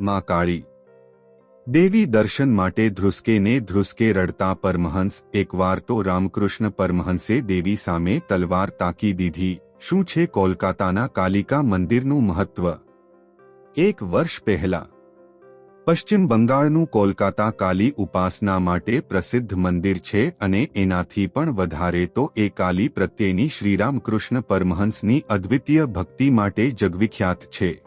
માં કાળી. દેવી દર્શન માટે ધ્રુસકેને ધ્રુસકે રડતા પરમહંસ, એકવાર તો રામકૃષ્ણ પરમહંસે દેવી સામે તલવાર તાકી દીધી. શું છે કોલકાતાના કાલિકા મંદિરનું મહત્વ? એક વર્ષ પહેલા. પશ્ચિમ બંગાળનું કોલકાતા કાલી ઉપાસના માટે પ્રસિદ્ધ મંદિર છે અને એનાથી પણ વધારે તો એ કાલી પ્રત્યેની શ્રીરામકૃષ્ણ પરમહંસની અદ્વિતીય ભક્તિ માટે જગવિખ્યાત છે.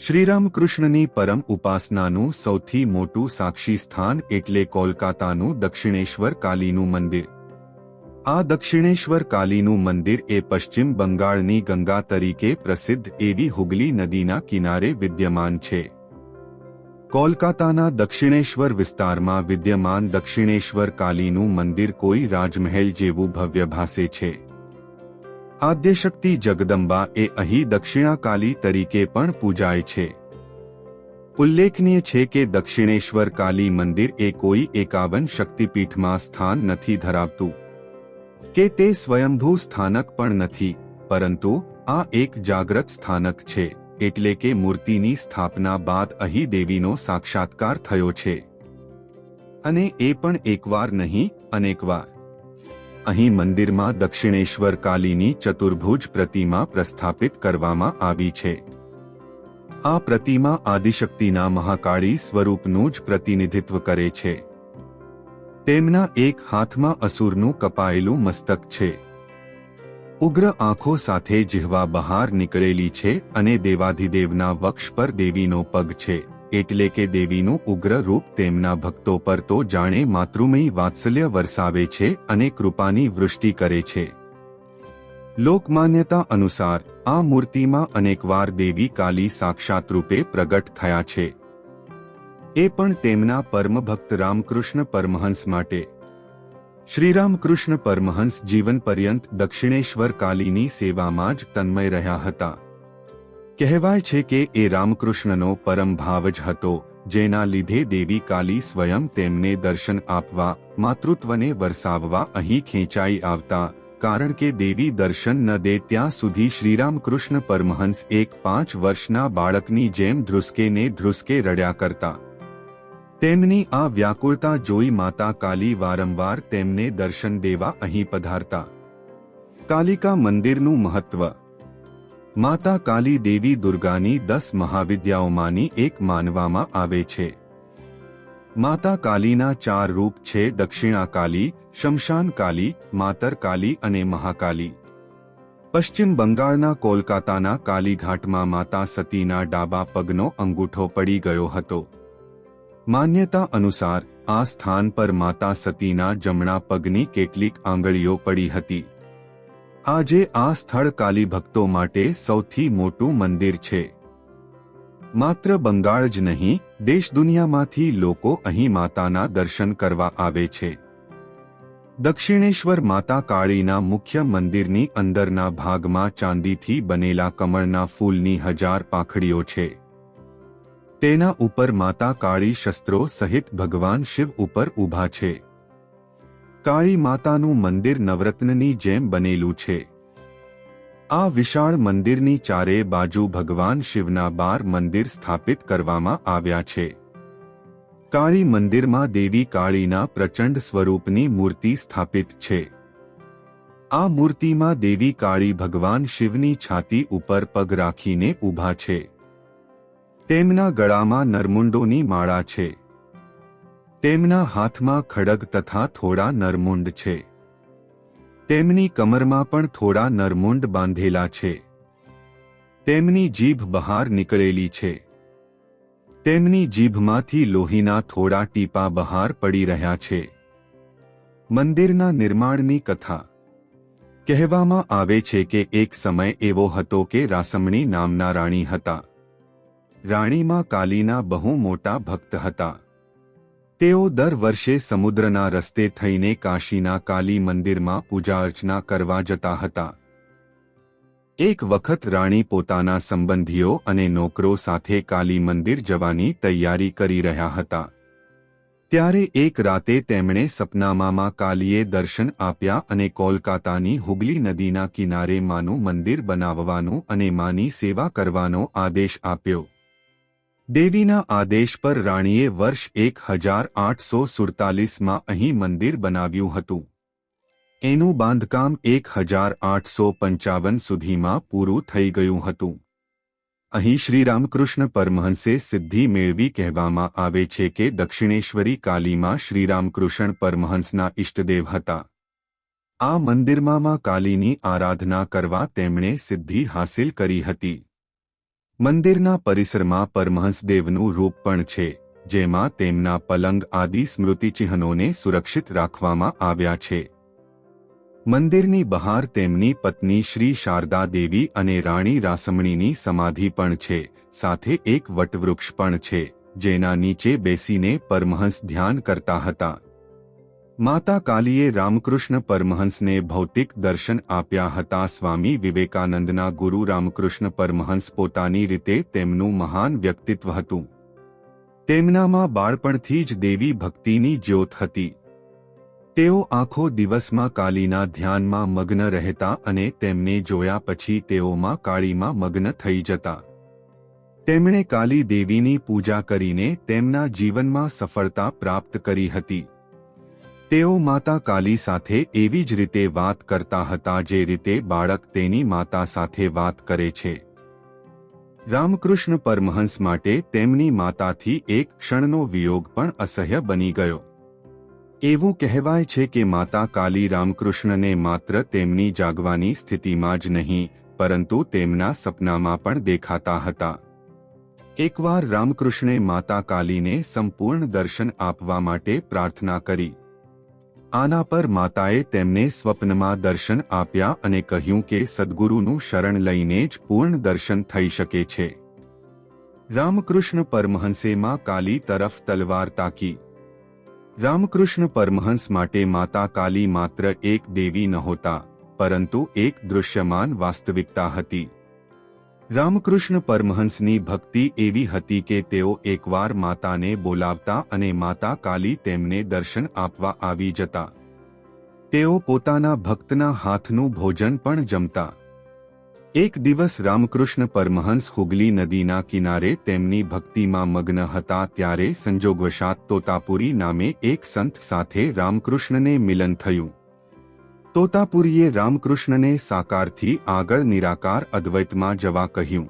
શ્રીરામકૃષ્ણની પરમ ઉપાસનાનું સૌથી મોટું સાક્ષી સ્થાન એટલે કોલકાતાનું દક્ષિણેશ્વર કાલીનું મંદિર. આ દક્ષિણેશ્વર કાલીનું મંદિર એ પશ્ચિમ બંગાળની ગંગા તરીકે પ્રસિદ્ધ એવી હુગલી નદીના કિનારે વિદ્યમાન છે. કોલકાતાના દક્ષિણેશ્વર વિસ્તારમાં વિદ્યમાન દક્ષિણેશ્વર કાલીનું મંદિર કોઈ રાજમહેલ જેવું ભવ્ય ભાસે છે. આદ્યશક્તિ જગદંબા એ અહીં દક્ષિણાકાલી તરીકે પણ પૂજાય છે. ઉલ્લેખનીય છે કે દક્ષિણેશ્વર કાલી મંદિર એ કોઈ એકાવન શક્તિપીઠમાં સ્થાન નથી ધરાવતું. કે તે સ્વયંભૂ સ્થાનક પણ નથી, પરંતુ આ એક જાગ્રત સ્થાનક છે, એટલે કે મૂર્તિની સ્થાપના બાદ અહીં દેવીનો સાક્ષાત્કાર થયો છે. અને એ પણ એકવાર નહીં, અનેકવાર. અહીં મંદિરમાં દક્ષિણેશ્વર કાલીની ચતુર્ભુજ પ્રતિમા પ્રસ્થાપિત કરવામાં આવી છે. આ પ્રતિમા આદિશક્તિના મહાકાળી સ્વરૂપનું જ પ્રતિનિધિત્વ કરે છે. તેમના એક હાથમાં અસુરનું કપાયેલું મસ્તક છે. ઉગ્ર આંખો સાથે જીહવા બહાર નીકળેલી છે અને દેવાધિદેવના વક્ષ પર દેવીનો પગ છે. એટલે કે દેવીનું ઉગ્ર રૂપ તેમના ભક્તો પર તો જાણે માતૃમયી વાત્સલ્ય વરસાવે છે અને કૃપાની વૃષ્ટિ કરે છે. લોકમાન્યતા અનુસાર, આ મૂર્તિમાં અનેકવાર દેવી કાલી સાક્ષાત રૂપે પ્રગટ થયા છે. એ પણ તેમના પરમભક્ત રામકૃષ્ણ પરમહંસ માટે. શ્રીરામકૃષ્ણ પરમહંસ જીવન પર્યંત દક્ષિણેશ્વર કાલીની સેવામાં જ તન્મય રહ્યા હતા. કહેવાય છે કે એ રામકૃષ્ણનો પરમ ભાવ જ હતો, જેના લીધે દેવી કાલી સ્વયં તેમને દર્શન આપવા, માતૃત્વને વરસાવવા અહીં ખેંચાઈ આવતા, કારણ કે દેવી દર્શન ન દે ત્યાં સુધી શ્રીરામકૃષ્ણ પરમહંસ એક પાંચ વર્ષના બાળકની જેમ ધ્રુસકેને ધ્રુસકે રડ્યા કરતા. તેમની આ વ્યાકુળતા જોઈ માતા કાલી વારંવાર તેમને દર્શન દેવા અહીં પધારતા. કાલિકા મંદિરનું મહત્વ માતા કાલી દેવી દુર્ગાની દસ મહાવિદ્યાઓમાંની એક માનવામાં આવે છે. માતા કાલીના ચાર રૂપ છે દક્ષિણા કાલી, શમશાન કાલી, માતર કાલી અને મહાકાલી. પશ્ચિમ બંગાળના કોલકાતાના કાલીઘાટમાં માતા સતીના ડાબા પગનો અંગૂઠો પડી ગયો હતો. માન્યતા અનુસાર આ સ્થાન પર માતા સતીના જમણા પગની કેટલીક આંગળીઓ પડી હતી. આજે આ સ્થળ કાલી ભક્તો માટે સૌથી મોટું મંદિર છે. માત્ર બંગાળ જ નહીં, દેશ દુનિયામાંથી લોકો અહીં માતાના દર્શન કરવા આવે છે. દક્ષિણેશ્વર માતા કાળીના મુખ્ય મંદિરની અંદરના ભાગમાં ચાંદીથી બનેલા કમળના ફૂલની હજાર પાંખડીઓ છે. તેના ઉપર માતા કાળી શસ્ત્રો સહિત ભગવાન શિવ ઉપર ઊભા છે. કાળી માતાનું મંદિર નવરત્નની જેમ બનેલું છે. આ વિશાળ મંદિરની ચારે બાજુ ભગવાન શિવના બાર મંદિર સ્થાપિત કરવામાં આવ્યા છે. કાળી મંદિરમાં દેવી કાળીના પ્રચંડ સ્વરૂપની મૂર્તિ સ્થાપિત છે. આ મૂર્તિમાં દેવી કાળી ભગવાન શિવની છાતી ઉપર પગ રાખીને ઊભા છે. તેમના ગળામાં નરમુંડોની માળા છે. તેમના હાથમાં ખડગ તથા થોડા નરમુંડ છે. તેમની કમરમાં પણ થોડા નરમુંડ બાંધેલા છે. તેમની જીભ બહાર નીકળેલી છે. તેમની જીભમાંથી લોહીના થોડા ટીપા બહાર પડી રહ્યા છે. મંદિરના નિર્માણની કથા. કહેવામાં આવે છે કે એક સમય એવો હતો કે રાસમણી નામના રાણી હતા. રાણીમાં કાલીના બહુ મોટા ભક્ત હતા. તેઓ દર વર્ષે સમુદ્રના રસ્તે થઈને કાશીના કાલી મંદિરમાં પૂજા અર્ચના કરવા જતા હતા. એક વખત રાણી પોતાના સંબંધીઓ અને નોકરો સાથે કાલી મંદિર જવાની તૈયારી કરી રહ્યા હતા. ત્યારે એક રાતે તેમણે સપનામાં કાલીએ દર્શન આપ્યા અને કોલકાતાની હુગલી નદીના કિનારે માનું મંદિર બનાવવાનું અને માની સેવા કરવાનો આદેશ આપ્યો. દેવીના આદેશ પર રાણીએ વર્ષ એક હજાર આઠસો સુડતાલીસમાં અહીં મંદિર બનાવ્યું હતું. એનું બાંધકામ એક હજાર આઠસો પંચાવન સુધીમાં પૂરું થઈ ગયું હતું. અહીં શ્રીરામકૃષ્ણ પરમહંસે સિદ્ધિ મેળવી કહેવામાં આવે છે કે દક્ષિણેશ્વરી કાલીમાં શ્રીરામકૃષ્ણ પરમહંસના ઇષ્ટદેવ હતા. આ મંદિરમાં કાલીની આરાધના કરવા તેમણે સિદ્ધિ હાંસિલ કરી હતી. મંદિરના પરિસરમાં પરમહંસદેવનું રૂપ પણ છે, જેમાં તેમના પલંગ આદિ સ્મૃતિચિહ્નોને સુરક્ષિત રાખવામાં આવ્યા છે. મંદિરની બહાર તેમની પત્ની શ્રી શારદા દેવી અને રાણી રાસમણીની સમાધિ પણ છે, સાથે એક વટવૃક્ષ પણ છે, જેના નીચે બેસીને પરમહંસ ધ્યાન કરતા હતા. માતા કાલીએ રામકૃષ્ણ પરમહંસને ભૌતિક દર્શન આપ્યા હતા. સ્વામી વિવેકાનંદના ગુરુ રામકૃષ્ણ પરમહંસ પોતાની રીતે તેમનું મહાન વ્યક્તિત્વ હતું. તેમનામાં બાળપણથી જ દેવી ભક્તિની જ્યોત હતી. તેઓ આખો દિવસમાં કાલીના ધ્યાનમાં મગ્ન રહેતા અને તેમને જોયા પછી તેઓમાં કાળીમાં મગ્ન થઈ જતા. તેમણે કાલી દેવીની પૂજા કરીને તેમના જીવનમાં સફળતા પ્રાપ્ત કરી હતી. તેઓ માતા કાલી સાથે એવી જ રીતે વાત કરતા હતા જે રીતે બાળક તેની માતા સાથે વાત કરે છે. રામકૃષ્ણ પરમહંસ માટે તેમની માતાથી એક ક્ષણનો વિયોગ પણ અસહ્ય બની ગયો. એવું કહેવાય છે કે માતા કાલી રામકૃષ્ણને માત્ર તેમની જાગવાની સ્થિતિમાં જ નહીં, પરંતુ તેમના સપનામાં પણ દેખાતા હતા. એકવાર રામકૃષ્ણે માતા કાલીને સંપૂર્ણ દર્શન આપવા માટે પ્રાર્થના કરી. આના પર માતાએ તેમને સ્વપ્નમાં દર્શન આપ્યા અને કહ્યું કે સદગુરુનું શરણ લઈને જ પૂર્ણ દર્શન થઈ શકે છે. રામકૃષ્ણ પરમહંસે માં કાલી તરફ તલવાર તાકી. રામકૃષ્ણ પરમહંસ માટે માતા કાલી માત્ર એક દેવી નહોતા, પરંતુ એક દૃશ્યમાન વાસ્તવિકતા હતી. રામકૃષ્ણ પરમહંસની ભક્તિ એવી હતી કે તેઓ એકવાર માતાને બોલાવતા અને માતા કાલી તેમને દર્શન આપવા આવી જતા. તેઓ પોતાના ભક્તના હાથનું ભોજન પણ જમતા. એક દિવસ રામકૃષ્ણ પરમહંસ હુગલી નદીના કિનારે તેમની ભક્તિમાં મગ્ન હતા ત્યારે સંજોગવશાત તોતાપુરી નામે એક સંત સાથે રામકૃષ્ણને મિલન થયું. તોતાપુરીએ રામકૃષ્ણને સાકારથી આગળ નિરાકાર અદ્વૈતમાં જવા કહ્યું.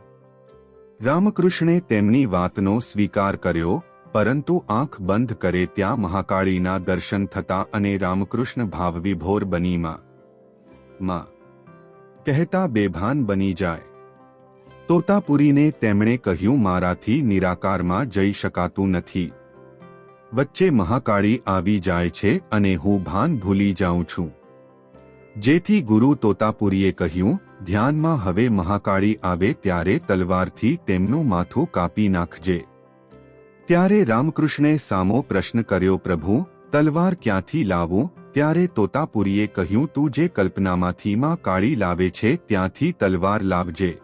રામકૃષ્ણે તેમની વાતનો સ્વીકાર કર્યો, પરંતુ આંખ બંધ કરે ત્યાં મહાકાળીના દર્શન થતા અને રામકૃષ્ણ ભાવવિભોર બનીમાં, માં, કહેતા બેભાન બની જાય. તોતાપુરીને તેમણે કહ્યું, મારાથી નિરાકારમાં જઈ શકાતું નથી. વચ્ચે મહાકાળી આવી જાય છે અને હું ભાન ભૂલી જાઉં છું. જેથી ગુરુ તોતાપુરીએ કહ્યું, ધ્યાનમાં હવે મહાકાળી આવે ત્યારે તલવારથી તેમનું માથું કાપી નાખજે. ત્યારે રામકૃષ્ણે સામો પ્રશ્ન કર્યો, પ્રભુ, તલવાર ક્યાંથી લાવું? ત્યારે તોતાપુરીએ કહ્યું, તું જે કલ્પનામાંથી માં કાળી લાવે છે, ત્યાંથી તલવાર લાવજે.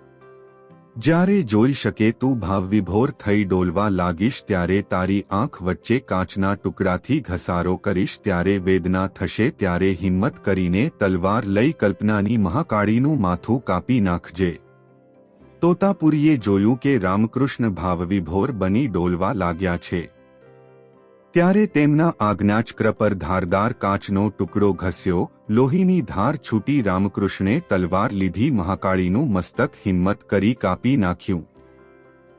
જ્યારે જોઈ શકે તું ભાવવિભોર થઈ ડોલવા લાગીશ, ત્યારે તારી આંખ વચ્ચે કાચના ટુકડાથી ઘસારો કરીશ, ત્યારે વેદના થશે, ત્યારે હિંમત કરીને તલવાર લઈ કલ્પનાની મહાકાળીનું માથું કાપી નાખજે. તોતાપુરીએ જોયું કે રામકૃષ્ણ ભાવવિભોર બની ડોલવા લાગ્યા છે. ત્યારે તેમના આજ્ઞાચક્ર પર ધારદાર કાચનો ટુકડો ઘસ્યો, લોહીની ધાર છૂટી રામકૃષ્ણે તલવાર લીધી, મહાકાળીનું મસ્તક હિંમત કરી કાપી નાખ્યું.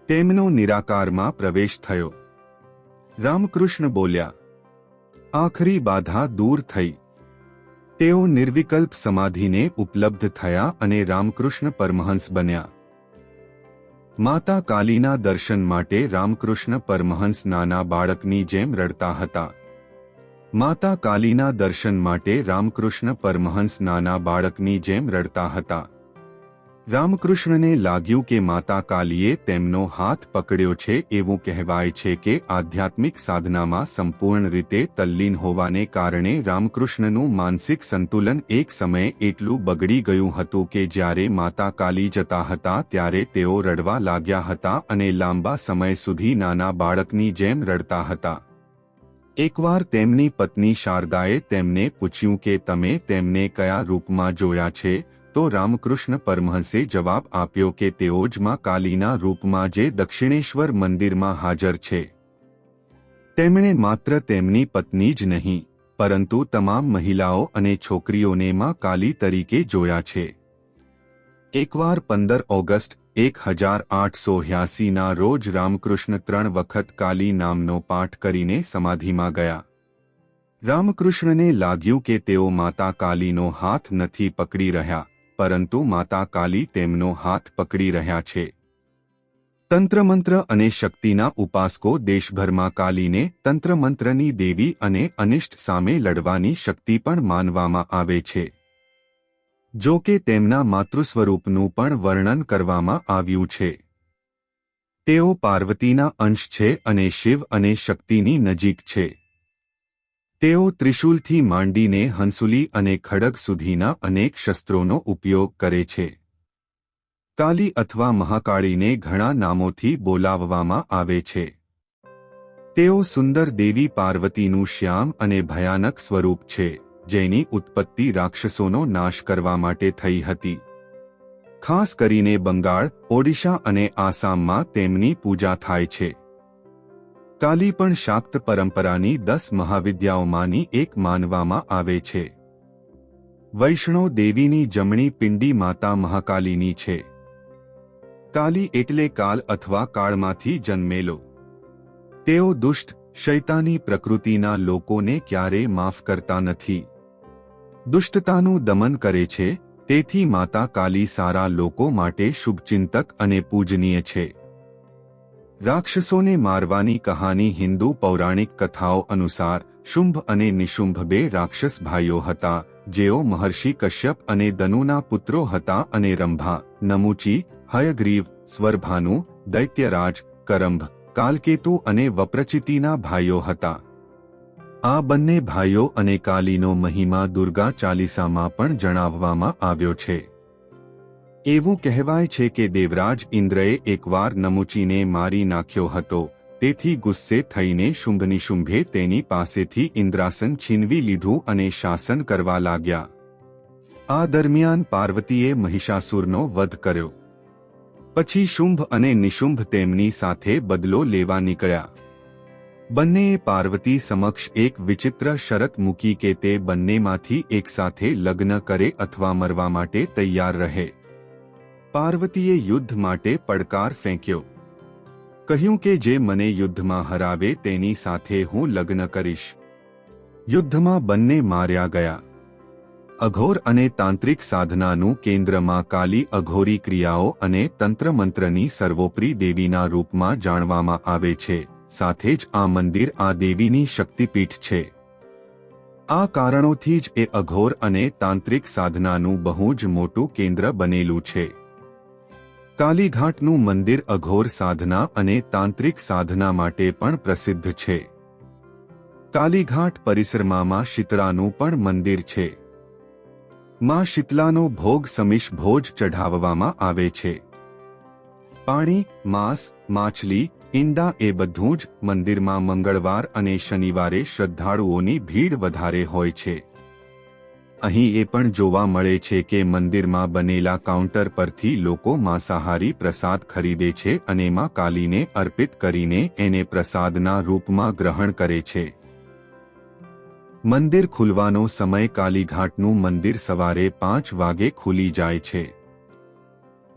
તેમનો નિરાકારમાં પ્રવેશ થયો. રામકૃષ્ણ બોલ્યા, આખરી બાધા દૂર થઈ. તેઓ નિર્વિકલ્પ સમાધિને ઉપલબ્ધ થયા અને રામકૃષ્ણ પરમહંસ બન્યા. માતા કાલીના દર્શન માટે રામકૃષ્ણ પરમહંસ નાના બાળકની જેમ રડતા હતા. માતા કાલીના દર્શન માટે રામકૃષ્ણ પરમહંસ નાના બાળકની જેમ રડતા હતા. રામકૃષ્ણને લાગ્યું કે માતા કાલીએ તેમનો હાથ પકડ્યો છે એવું કહેવાય છે કે આધ્યાત્મિક સાધનામાં સંપૂર્ણ રીતે તલ્લીન હોવાને કારણે રામકૃષ્ણનું માનસિક સંતુલન એક સમયે એટલું બગડી ગયું હતું કે જ્યારે માતા કાલી જતા હતા ત્યારે તેઓ રડવા લાગ્યા હતા અને લાંબા સમય સુધી નાના બાળકની જેમ રડતા હતા. એકવાર તેમની પત્ની શારદાએ તેમને પૂછ્યું કે તમે તેમને કયા રૂપમાં જોયા છે? તો રામકૃષ્ણ પરમહંસે જવાબ આપ્યો કે તેઓ જ માં કાલીના રૂપમાં જે દક્ષિણેશ્વર મંદિરમાં હાજર છે. તેમણે માત્ર તેમની પત્ની જ નહીં, પરંતુ તમામ મહિલાઓ અને છોકરીઓને માં કાલી તરીકે જોયા છે. એકવાર પંદર ઓગસ્ટ એક હજાર આઠસો હ્યાસીના રોજ રામકૃષ્ણ ત્રણ વખત કાલી નામનો પાઠ કરીને સમાધિમાં ગયા. રામકૃષ્ણને લાગ્યું કે તેઓ માતા કાલીનો હાથ નથી પકડી રહ્યા. પરંતુ માતા કાલી તેમનો હાથ પકડી રહ્યા છે. તંત્રમંત્ર અને શક્તિના ઉપાસકો દેશભરમાં કાલીને તંત્રમંત્રની દેવી અને અનિષ્ટ સામે લડવાની શક્તિ પણ માનવામાં આવે છે. જો કે તેમના માતૃસ્વરૂપનું પણ વર્ણન કરવામાં આવ્યું છે. તેઓ પાર્વતીના અંશ છે અને શિવ અને શક્તિની નજીક છે. તેઓ ત્રિશૂલથી માંડીને હંસુલી અને ખડગ સુધીના અનેક શસ્ત્રોનો ઉપયોગ કરે છે. કાલી અથવા મહાકાળીને ઘણા નામોથી બોલાવવામાં આવે છે. તેઓ સુંદર દેવી પાર્વતીનું શ્યામ અને ભયાનક સ્વરૂપ છે, જેની ઉત્પત્તિ રાક્ષસોનો નાશ કરવા માટે થઈ હતી. ખાસ કરીને બંગાળ, ઓડિશા અને આસામમાં તેમની પૂજા થાય છે. કાલી પણ શાક્ત પરંપરાની દસ મહાવિદ્યાઓમાંની એક માનવામાં આવે છે. વૈષ્ણો દેવીની જમણી પિંડી માતા મહાકાલીની છે. કાલી એટલે કાલ અથવા કાળમાંથી જન્મેલો. તેઓ દુષ્ટ, શૈતાની પ્રકૃતિના લોકોને ક્યારે માફ કરતા નથી. દુષ્ટતાનું દમન કરે છે, તેથી માતા કાલી સારા લોકો માટે શુભચિંતક અને પૂજનીય છે. રાક્ષસોને મારવાની કહાની હિન્દુ પૌરાણિક કથાઓ અનુસાર શુંભ અને નિશુંભ બે રાક્ષસ ભાઈઓ હતા, જેઓ મહર્ષિ કશ્યપ અને દનુના પુત્રો હતા અને રંભા, નમુચી, હયગ્રીવ, સ્વરભાનુ, દૈત્યરાજ, કરંભ, કાલકેતુ અને વપ્રચિતિના ભાઈઓ હતા. આ બંને ભાઈઓ અને કાલીનો મહિમા દુર્ગા ચાલીસામાં પણ જણાવવામાં આવ્યો છે. એવું કહેવાય છે કે દેવરાજ ઇન્દ્રએ એકવાર નમુચીને મારી નાખ્યો હતો, તેથી ગુસ્સે થઈને શુંભનિશુંભે તેની પાસેથી ઇન્દ્રાસન છીનવી લીધું અને શાસન કરવા લાગ્યા. આ દરમિયાન પાર્વતીએ મહિષાસુરનો વધ કર્યો. પછી શુંભ અને નિશુંભ તેમની સાથે બદલો લેવા નીકળ્યા. બંનેએ પાર્વતી સમક્ષ એક વિચિત્ર શરત મૂકી કે તે બંનેમાંથી એકસાથે લગ્ન કરે અથવા મરવા માટે તૈયાર રહે. પાર્વતીએ યુદ્ધ માટે પડકાર ફેંક્યો. કહ્યું કે જે મને યુદ્ધમાં હરાવે તેની સાથે હું લગ્ન કરીશ. યુદ્ધમાં બંને માર્યા ગયા. અઘોર અને તાંત્રિક સાધનાનું કેન્દ્રમાં કાલી અઘોરી ક્રિયાઓ અને તંત્રમંત્રની સર્વોપરી દેવીના રૂપમાં જાણવામાં આવે છે, સાથે જ આ મંદિર આ દેવીની શક્તિપીઠ છે. આ કારણોથી જ એ અઘોર અને તાંત્રિક સાધનાનું બહુ જ મોટું કેન્દ્ર બનેલું છે. કાલીઘાટનું મંદિર અઘોર સાધના અને તાંત્રિક સાધના માટે પણ પ્રસિદ્ધ છે. કાલીઘાટ પરિસરમાં શીતળાનું પણ મંદિર છે. માં શીતલાનો ભોગ સમિશ ભોજ ચઢાવવામાં આવે છે. પાણી, માંસ, માછલી, ઈંડા એ બધું જ મંદિરમાં મંગળવાર અને શનિવારે શ્રદ્ધાળુઓની ભીડ વધારે હોય છે. અહીં એ પણ જોવા મળે છે કે મંદિરમાં બનેલા કાઉન્ટર પરથી લોકો માંસાહારી પ્રસાદ ખરીદે છે અને માં કાલીને અર્પિત કરીને એને પ્રસાદના રૂપમાં ગ્રહણ કરે છે. મંદિર ખુલવાનો સમય કાલીઘાટનું મંદિર સવારે પાંચ વાગે ખુલી જાય છે.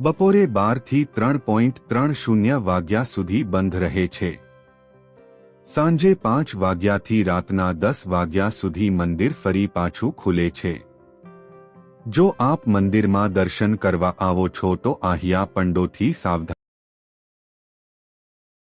બપોરે બારથી ત્રણ પોઈન્ટ ત્રણ શૂન્ય વાગ્યા સુધી બંધ રહે છે. સાંજે પાંચ વાગ્યાથી રાતના દસ વાગ્યા સુધી મંદિર ફરી પાછું ખુલે છે. જો આપ મંદિરમાં દર્શન કરવા આવો છો તો આહિયા પંડોથી સાવધાન